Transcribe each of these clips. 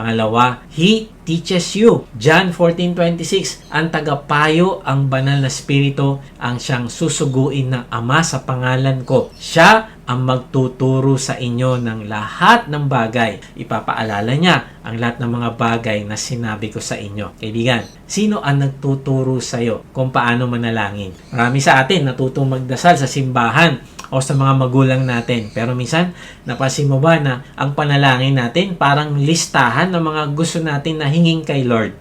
Pangalawa, He teaches you. John 14.26 Ang tagapayo, ang banal na spirito, ang siyang susuguin ng Ama sa pangalan ko. Siya ang magtuturo sa inyo ng lahat ng bagay. Ipapaalala niya ang lahat ng mga bagay na sinabi ko sa inyo. Kaibigan, sino ang nagtuturo sa iyo kung paano manalangin? Marami sa atin natutong magdasal sa simbahan o sa mga magulang natin. Pero minsan, napansin mo ba na ang panalangin natin parang listahan ng mga gusto natin na hinging kay Lord.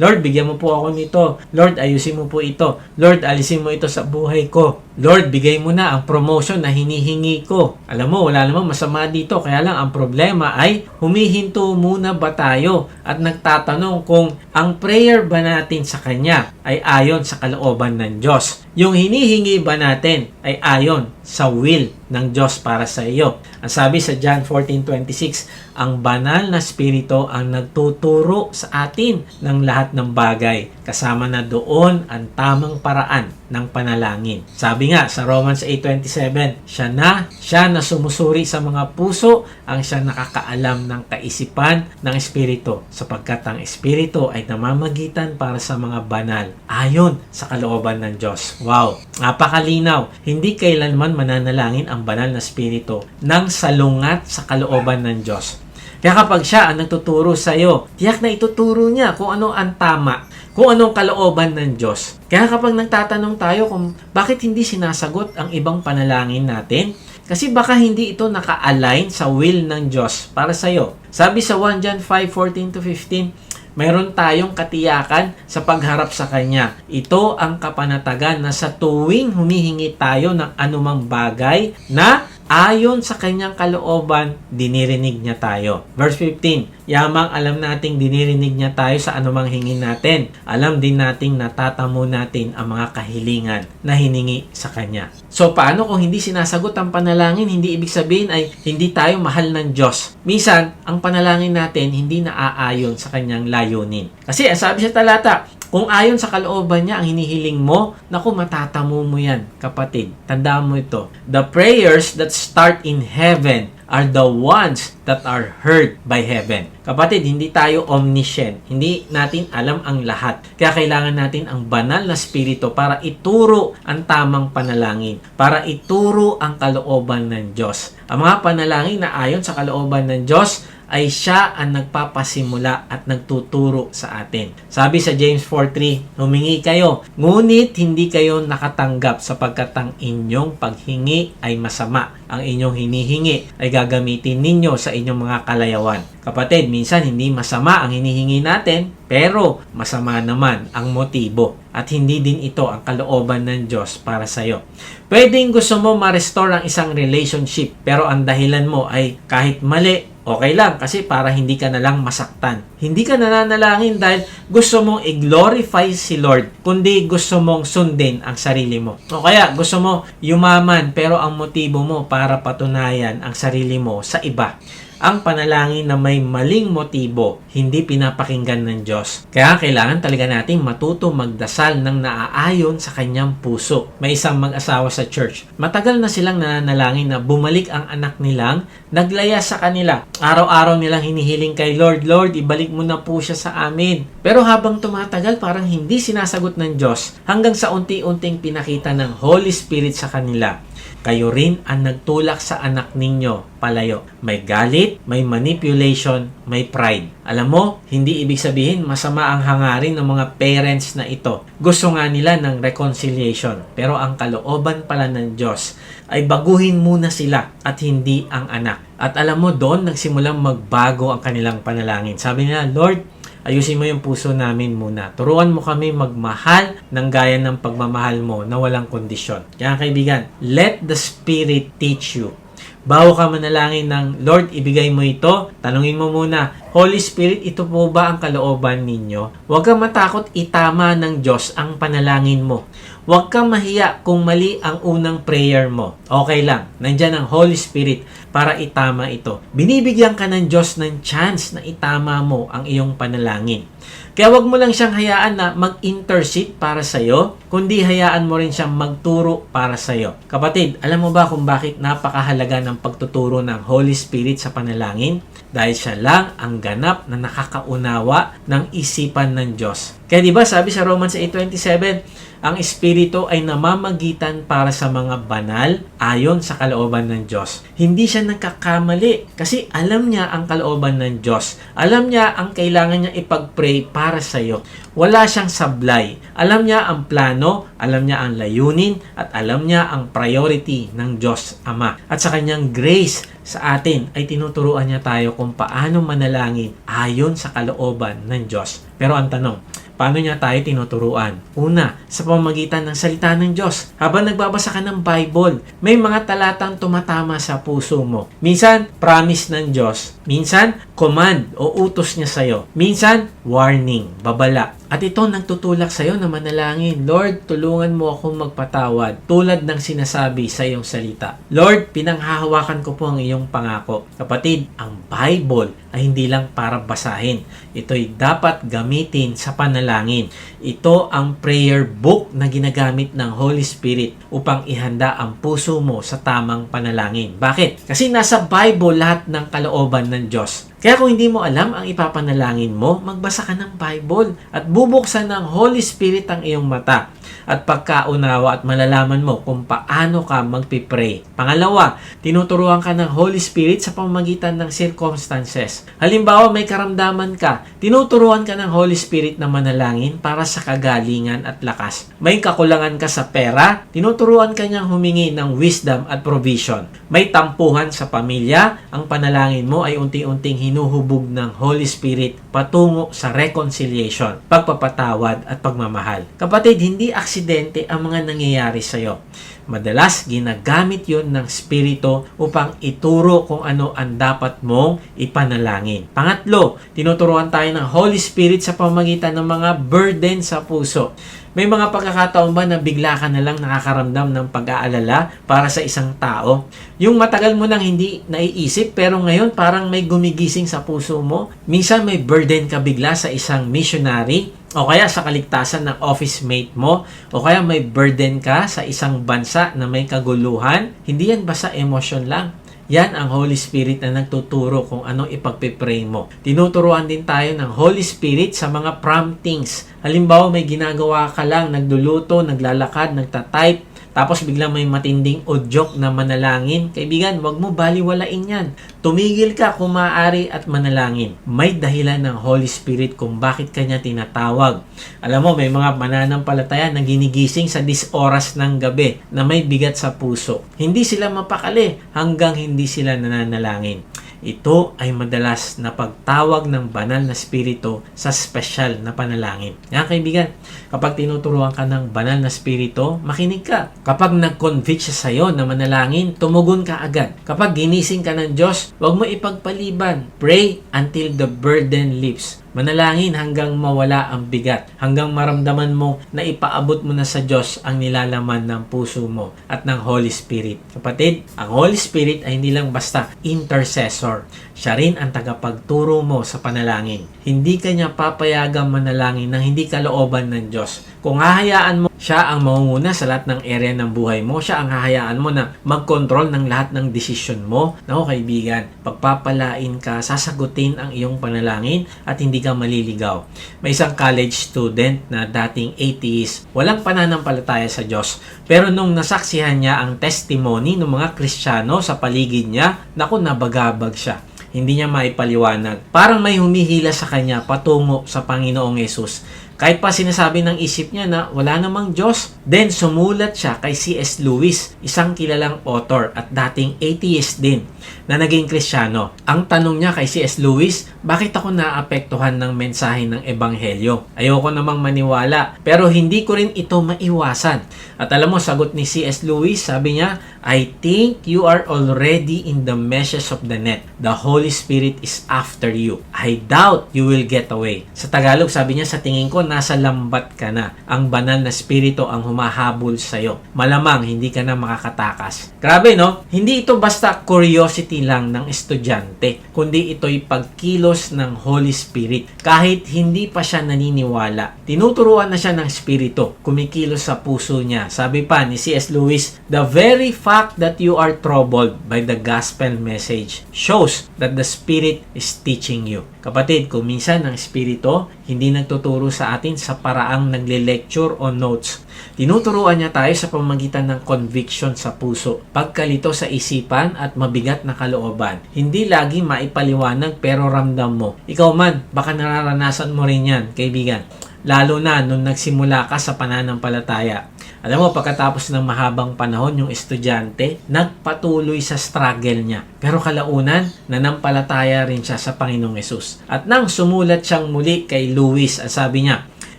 Lord, bigyan mo po ako nito. Lord, ayusin mo po ito. Lord, alisin mo ito sa buhay ko. Lord, bigay mo na ang promotion na hinihingi ko. Alam mo, wala namang masama dito. Kaya lang, ang problema ay humihinto muna ba tayo at nagtatanong kung ang prayer ba natin sa Kanya ay ayon sa kalooban ng Diyos. Yung hinihingi ba natin ay ayon sa will ng Diyos para sa iyo. Ang sabi sa John 14.26, ang banal na spirito ang nagtuturo sa atin ng lahat ng bagay. Kasama na doon ang tamang paraan ng panalangin. Sabi nga sa Romans 8.27, siya na, siya na sumusuri sa mga puso, ang siya nakakaalam ng kaisipan ng Espiritu, sapagkat ang Espiritu ay namamagitan para sa mga banal, ayon sa kalooban ng Diyos. Wow! Napakalinaw, hindi kailanman mananalangin ang banal na Espiritu nang salungat sa kalooban ng Diyos. Kaya kapag siya ang nagtuturo sa iyo, tiyak na ituturo niya kung ano ang tama, kung anong kalooban ng Diyos. Kaya kapag nagtatanong tayo kung bakit hindi sinasagot ang ibang panalangin natin, kasi baka hindi ito naka-align sa will ng Diyos para sa iyo. Sabi sa 1 John 5:14 to 15, mayroon tayong katiyakan sa pagharap sa Kanya. Ito ang kapanatagan na sa tuwing humihingi tayo ng anumang bagay na ayon sa kanyang kalooban, dinirinig niya tayo. Verse 15, Yamang alam nating dinirinig niya tayo sa anumang hingin natin. Alam din nating natatamo natin ang mga kahilingan na hiningi sa Kanya. So, paano kung hindi sinasagot ang panalangin? Hindi ibig sabihin ay hindi tayo mahal ng Diyos. Minsan, ang panalangin natin hindi naaayon sa Kanyang layunin. Kasi, sabi sa talata, kung ayon sa kalooban niya ang hinihiling mo, naku, matatamo mo yan, kapatid. Tandaan mo ito. The prayers that start in heaven are the ones that are heard by heaven. Kapatid, hindi tayo omniscient. Hindi natin alam ang lahat. Kaya kailangan natin ang banal na spirito para ituro ang tamang panalangin. Para ituro ang kalooban ng Diyos. Ang mga panalangin na ayon sa kalooban ng Diyos ay siya ang nagpapasimula at nagtuturo sa atin. Sabi sa James 4.3, Humingi kayo, ngunit hindi kayo nakatanggap sapagkat ang inyong paghingi ay masama. Ang inyong hinihingi ay gagamitin ninyo sa inyong mga kalayawan. Kapatid, minsan hindi masama ang hinihingi natin, pero masama naman ang motibo at hindi din ito ang kalooban ng Diyos para sa iyo. Pwedeng gusto mo ma-restore ang isang relationship pero ang dahilan mo ay kahit mali, okay lang kasi para hindi ka na lang masaktan. Hindi ka nananalangin dahil gusto mong i-glorify si Lord, kundi gusto mong sundin ang sarili mo. O kaya gusto mo yumaman pero ang motibo mo para patunayan ang sarili mo sa iba ang panalangin na may maling motibo, hindi pinapakinggan ng Diyos. Kaya kailangan talaga nating matuto magdasal ng naaayon sa kanyang puso. May isang mag-asawa sa church. Matagal na silang nananalangin na bumalik ang anak nilang naglaya sa kanila. Araw-araw nilang hinihiling kay Lord, Lord, ibalik mo na po siya sa amin. Pero habang tumatagal, parang hindi sinasagot ng Diyos hanggang sa unti-unting pinakita ng Holy Spirit sa kanila kayo rin ang nagtulak sa anak ninyo palayo. May galit, may manipulation, may pride. Alam mo, hindi ibig sabihin masama ang hangarin ng mga parents na ito. Gusto nga nila ng reconciliation. Pero ang kalooban pala ng Diyos ay baguhin muna sila at hindi ang anak. At alam mo, doon nagsimulang magbago ang kanilang panalangin. Sabi nila, Lord, ayusin mo yung puso namin muna. Turuan mo kami magmahal ng gaya ng pagmamahal mo na walang kondisyon. Kaya kaibigan, let the Spirit teach you. Bago ka manalangin ng, Lord, ibigay mo ito, tanungin mo muna, Holy Spirit, ito po ba ang kalooban ninyo? Huwag kang matakot itama ng Diyos ang panalangin mo. Huwag kang mahiya kung mali ang unang prayer mo. Okay lang. Nandyan ang Holy Spirit para itama ito. Binibigyan ka ng Diyos ng chance na itama mo ang iyong panalangin. Kaya wag mo lang siyang hayaan na mag-intercede para sa'yo, kundi hayaan mo rin siyang magturo para sa'yo. Kapatid, alam mo ba kung bakit napakahalaga ng pagtuturo ng Holy Spirit sa panalangin? Dahil siya lang ang ganap na nakakaunawa ng isipan ng Diyos. Kaya di ba sabi sa Romans 8.27, ang Espiritu ay namamagitan para sa mga banal ayon sa kalooban ng Diyos. Hindi siya nagkakamali kasi alam niya ang kalooban ng Diyos. Alam niya ang kailangan niya ipag-pray para sa iyo. Wala siyang sablay. Alam niya ang plano, alam niya ang layunin, at alam niya ang priority ng Diyos Ama. At sa kanyang grace sa atin ay tinuturuan niya tayo kung paano manalangin ayon sa kalooban ng Diyos. Pero ang tanong, Paano niya tayo tinuturuan? Una, sa pamamagitan ng salita ng Diyos. Habang nagbabasa ka ng Bible, may mga talatang tumatama sa puso mo. Minsan, promise ng Diyos. Minsan, command o utos niya sa'yo. Minsan, warning, babala. At ito nagtutulak sa iyo na manalangin, Lord, tulungan mo akong magpatawad tulad ng sinasabi sa iyong salita. Lord, pinanghahawakan ko po ang iyong pangako. Kapatid, ang Bible ay hindi lang para basahin. Ito'y dapat gamitin sa panalangin. Ito ang prayer book na ginagamit ng Holy Spirit upang ihanda ang puso mo sa tamang panalangin. Bakit? Kasi nasa Bible lahat ng kalooban ng Diyos. Kaya kung hindi mo alam ang ipapanalangin mo, magbasa ka ng Bible at bubuksan ng Holy Spirit ang iyong mata at pagkaunawa at malalaman mo kung paano ka magpipray. Pangalawa, tinuturuan ka ng Holy Spirit sa pamamagitan ng circumstances. Halimbawa, may karamdaman ka, tinuturuan ka ng Holy Spirit na manalangin para sa kagalingan at lakas. May kakulangan ka sa pera, tinuturuan ka niyang humingi ng wisdom at provision. May tampuhan sa pamilya, ang panalangin mo ay unti-unting hinuhubog ng Holy Spirit patungo sa reconciliation, pagpapatawad at pagmamahal. Kapatid, hindi aksidente ang mga nangyayari sa iyo. Madalas, ginagamit yon ng Espiritu upang ituro kung ano ang dapat mong ipanalangin. Pangatlo, tinuturuan tayo ng Holy Spirit sa pamagitan ng mga burden sa puso. May mga pagkakataon ba na bigla ka na lang nakakaramdam ng pag-aalala para sa isang tao? Yung matagal mo nang hindi naiisip pero ngayon parang may gumigising sa puso mo. Minsan may burden ka bigla sa isang missionary o kaya sa kaligtasan ng office mate mo o kaya may burden ka sa isang bansa na may kaguluhan. Hindi yan basta emosyon lang. Yan ang Holy Spirit na nagtuturo kung anong ipagpipray mo. Tinuturuan din tayo ng Holy Spirit sa mga promptings. Halimbawa, may ginagawa ka lang, nagluluto, naglalakad, nagtatype, tapos biglang may matinding udyok na manalangin. Kaibigan, wag mo baliwalain yan. Tumigil ka kung maaari at manalangin. May dahilan ng Holy Spirit kung bakit kanya tinatawag. Alam mo, may mga mananampalataya na ginigising sa dis oras ng gabi na may bigat sa puso. Hindi sila mapakali hanggang hindi sila nananalangin. Ito ay madalas na pagtawag ng banal na spirito sa special na panalangin. Yan kaibigan, kapag tinuturuan ka ng banal na spirito, makinig ka. Kapag nag-convict siya sa iyo na manalangin, tumugon ka agad. Kapag ginising ka ng Diyos, huwag mo ipagpaliban. Pray until the burden lifts. Manalangin hanggang mawala ang bigat, hanggang maramdaman mo na ipaabot mo na sa Diyos ang nilalaman ng puso mo at ng Holy Spirit. Kapatid, ang Holy Spirit ay hindi lang basta intercessor. Siya rin ang tagapagturo mo sa panalangin. Hindi kanya papayagang manalangin nang hindi kalooban ng Diyos. Kung hahayaan mo siya ang mangunguna sa lahat ng area ng buhay mo, siya ang hahayaan mo na mag-control ng lahat ng desisyon mo. Nako kaibigan, pagpapalain ka, sasagutin ang iyong panalangin at hindi ka maliligaw. May isang college student na dating atheist, walang pananampalataya sa Diyos. Pero nung nasaksihan niya ang testimony ng mga Kristiyano sa paligid niya, naku nabagabag siya hindi niya maipaliwanag. Parang may humihila sa kanya patungo sa Panginoong Yesus. Kahit pa sinasabi ng isip niya na wala namang Diyos. Then sumulat siya kay C.S. Lewis, isang kilalang author at dating atheist din na naging kristyano. Ang tanong niya kay C.S. Lewis, bakit ako naapektuhan ng mensahe ng Ebanghelyo? Ayoko namang maniwala, pero hindi ko rin ito maiwasan. At alam mo, sagot ni C.S. Lewis, sabi niya, I think you are already in the meshes of the net. The Holy Spirit is after you. I doubt you will get away. Sa Tagalog, sabi niya, sa tingin ko, nasa lambat ka na, ang banal na spirito ang humahabol sa'yo. Malamang hindi ka na makakatakas. Grabe no? Hindi ito basta curiosity lang ng estudyante, kundi ito'y pagkilos ng Holy Spirit. Kahit hindi pa siya naniniwala, tinuturuan na siya ng spirito, kumikilos sa puso niya. Sabi pa ni C.S. Lewis, the very fact that you are troubled by the gospel message shows that the Spirit is teaching you. Kapatid, kung minsan ang Espiritu hindi nagtuturo sa atin sa paraang nagle-lecture o notes, tinuturuan niya tayo sa pamagitan ng conviction sa puso, pagkalito sa isipan at mabigat na kalooban. Hindi lagi maipaliwanag pero ramdam mo. Ikaw man, baka nararanasan mo rin yan, kaibigan. Lalo na nung nagsimula ka sa pananampalataya. Alam mo, pagkatapos ng mahabang panahon, yung estudyante, nagpatuloy sa struggle niya. Pero kalaunan, nanampalataya rin siya sa Panginoong Yesus. At nang sumulat siyang muli kay Luis, at sabi niya,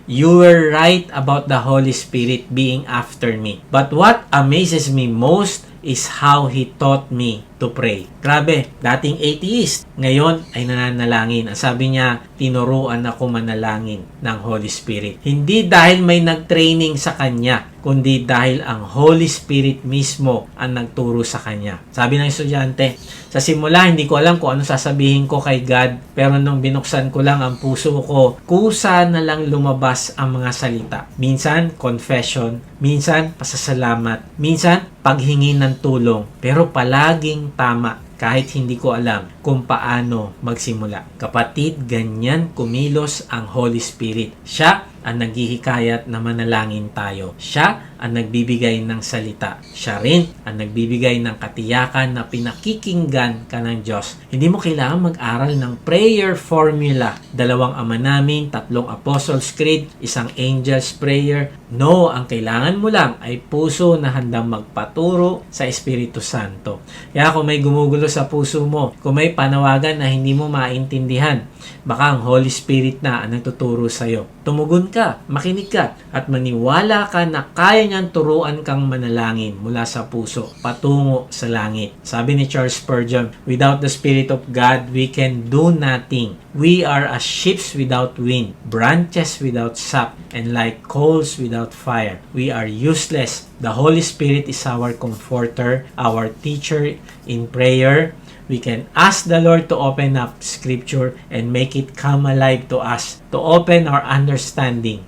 You were right about the Holy Spirit being after me. But what amazes me most is how He taught me to pray. Grabe, dating atheist, ngayon ay nananalangin. Ang sabi niya, tinuruan ako manalangin ng Holy Spirit. Hindi dahil may nag-training sa kanya, kundi dahil ang Holy Spirit mismo ang nagturo sa kanya. Sabi ng estudyante, sa simula hindi ko alam kung ano sasabihin ko kay God, pero nung binuksan ko lang ang puso ko, kusa na lang lumabas ang mga salita. Minsan, confession, minsan, pasasalamat, minsan, paghingi ng tulong, pero palaging tama kahit hindi ko alam kung paano magsimula. Kapatid, ganyan kumilos ang Holy Spirit. Siya ang naghihikayat na manalangin tayo. Siya ang nagbibigay ng salita. Siya rin ang nagbibigay ng katiyakan na pinakikinggan ka ng Diyos. Hindi mo kailangan mag-aral ng prayer formula. Dalawang ama namin, tatlong Apostles' Creed, isang Angel's Prayer. No, ang kailangan mo lang ay puso na handang magpaturo sa Espiritu Santo. Kaya kung may gumugulo sa puso mo, kung may panawagan na hindi mo maintindihan, baka ang Holy Spirit na ang nagtuturo sa'yo. Tumugon ka, makinig ka, at maniwala ka na kaya niyang turuan kang manalangin mula sa puso patungo sa langit. Sabi ni Charles Spurgeon, without the Spirit of God, we can do nothing. We are as ships without wind, branches without sap, and like coals without fire. We are useless. The Holy Spirit is our comforter, our teacher in prayer, we can ask the Lord to open up Scripture and make it come alive to us, to open our understanding.